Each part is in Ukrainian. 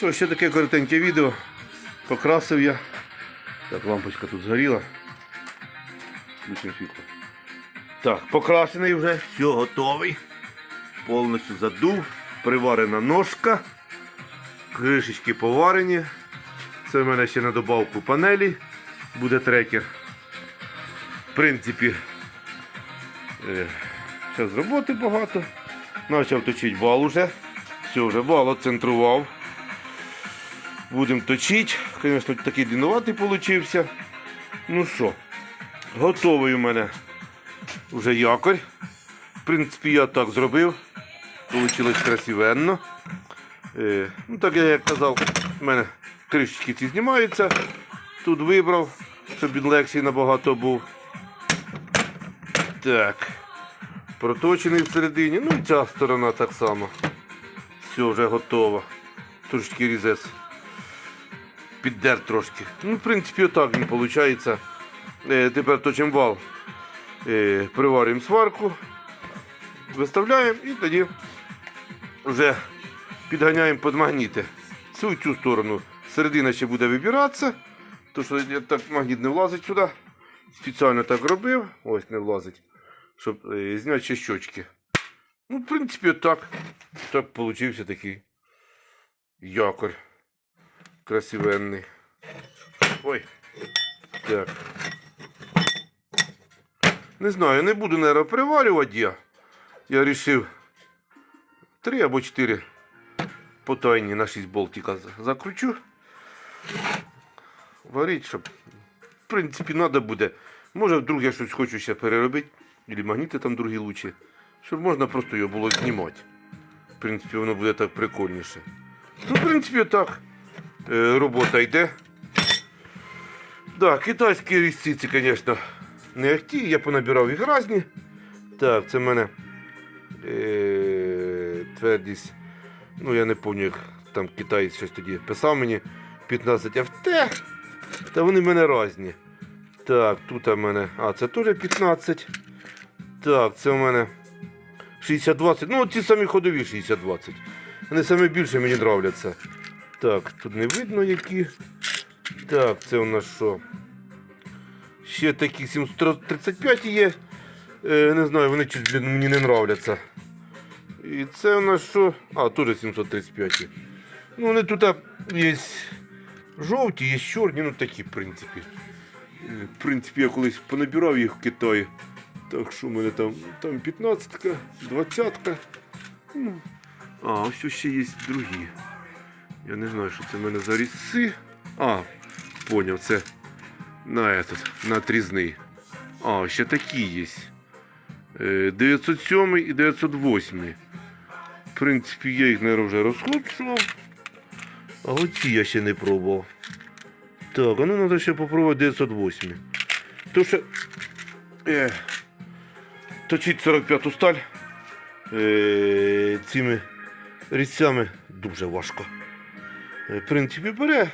Що, ще таке коротеньке відео. Покрасив я. Так, лампочка тут згоріла. Так, покрашений вже, все готовий. Повністю задув, приварена ножка, кришечки поварені. Це в мене ще на добавку панелі. Буде трекер. В принципі, зараз роботи багато. Почав точити вал уже. Все, вже вал оцентрував. Будемо точити. Звісно, такий длинноватий получився. Ну що, готовий у мене вже якорь. В принципі, я так зробив. Получилось красивенно. Е, ну, так я як казав, у мене кришечки ці знімаються. Тут вибрав, щоб він легший набагато був. Так. Проточений всередині. Ну і ця сторона так само. Все, вже готово. Трошечки різець. Піддер трошки. Ну, в принципі, отак він виходить. Е, тепер точимо вал. Е, приварюємо сварку, виставляємо і тоді вже підганяємо під магніти. Цю цю сторону. Середина ще буде вибиратися. То що так магніт не влазить сюди. Спеціально так робив. Ось не влазить. Щоб е, зняти ще щочки. Ну, в принципі, так. Так получився такий якорь. Красивенний. Ой. Так. Не знаю, не буду, наверное, приварювати я. Я вирішив 3 або 4 потайні на 6 болтика закручу. Варить, щоб. В принципі, треба буде. Може, вдруг я щось хочу ще переробити. Або магніти там другі лучі. Щоб можна просто його було знімати. В принципі, воно буде так прикольніше. Ну, в принципі, так. Е, робота йде. Да, китайські різці, звісно, не ахті, я понабирав їх різні. Так, це в мене е, твердість. Ну, я не пам'ятаю, там китаєць щось тоді писав мені 15 ФТ. Та вони в мене різні. Так, тут у мене. А, це теж 15. Так, це у мене 60-20. Ну, ці самі ходові 60-20. Вони саме мені нравляться. Так, тут не видно які. Так, це у нас що? Ще такі 735 є. Е, не знаю, вони чуть блін, мені не нравляться. І це у нас що? А, теж 735. Ну, вони тут є жовті, є чорні, ну такі, в принципі. Е, В принципі, я колись понабирав їх в Китаї. Так що в мене там, там 15, 20. Ну. А, ось ще є другі. Я не знаю, що це в мене за різці. А, поняв, це на этот, на отрізний. А, ще такі є. Е, 907 і 908. В принципі, я їх, мабуть, вже розхлопшував. А оці я ще не пробував. Так, а ну треба ще попробувати 908. То що е, точить 45 сталь е, цими різцями дуже важко. Е, В принципі, бере.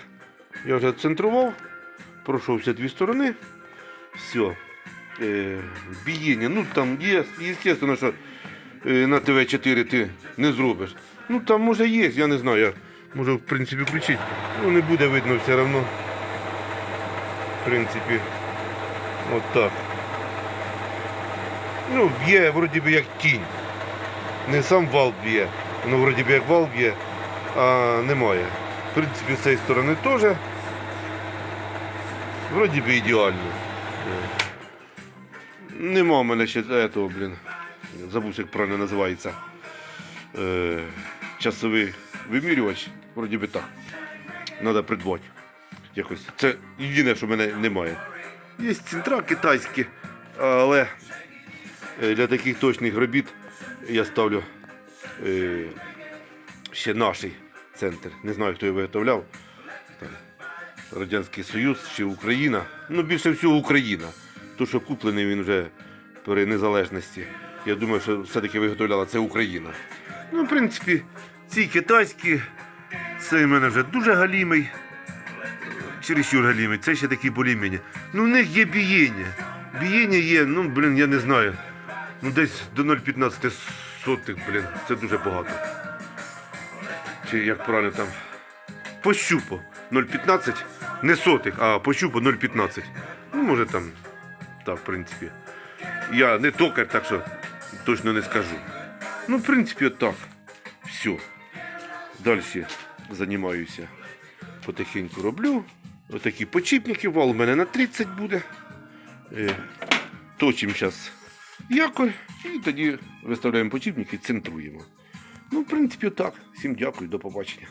Я вже центрував, пройшовся дві сторони. Все. Е, бієння. Ну там є, звісно, що е, на ТВ-4 ти не зробиш. Ну там може є, я не знаю. Я можу в принципі включити. Ну не буде видно все одно. В принципі, от так. Ну, б'є вроді би як тінь. Не сам вал б'є, воно вроді би як вал б'є, а немає. Принципі, з цієї сторони теж. Вроді би ідеально. Нема в мене ще этого, блін. Забувся, як правильно називається. Е, часовий вимірювач. Вроді би так. Треба придбати. Якось. Це єдине, що в мене немає. Є центра китайські, але е, для таких точних робіт я ставлю е, ще наш центр. Не знаю, хто його виготовляв. Там, Радянський Союз чи Україна. Ну, більше всього Україна. То, що куплений він вже при незалежності. Я думаю, що все-таки виготовляла це Україна. Ну, в принципі, ці китайські, цей в мене вже дуже галімий. Чересчур галімий, це ще такі болімені. Ну, в них є бієння. Бієння є, ну, блін, я не знаю. Ну, десь до 0,15 сотих, блін, це дуже багато. Чи як правильно там пощупав 0,15, не сотих, а пощупав 0,15. Ну, може там, так, в принципі. Я не токар, так що точно не скажу. Ну, в принципі, от так. Все. Далі займаюся. Потихеньку роблю. Отакі почіпники, вал у мене на 30 буде. Е, точимо зараз якорь і тоді виставляємо почіпники і центруємо. Ну, в принципі, так. Всім дякую, до побачення.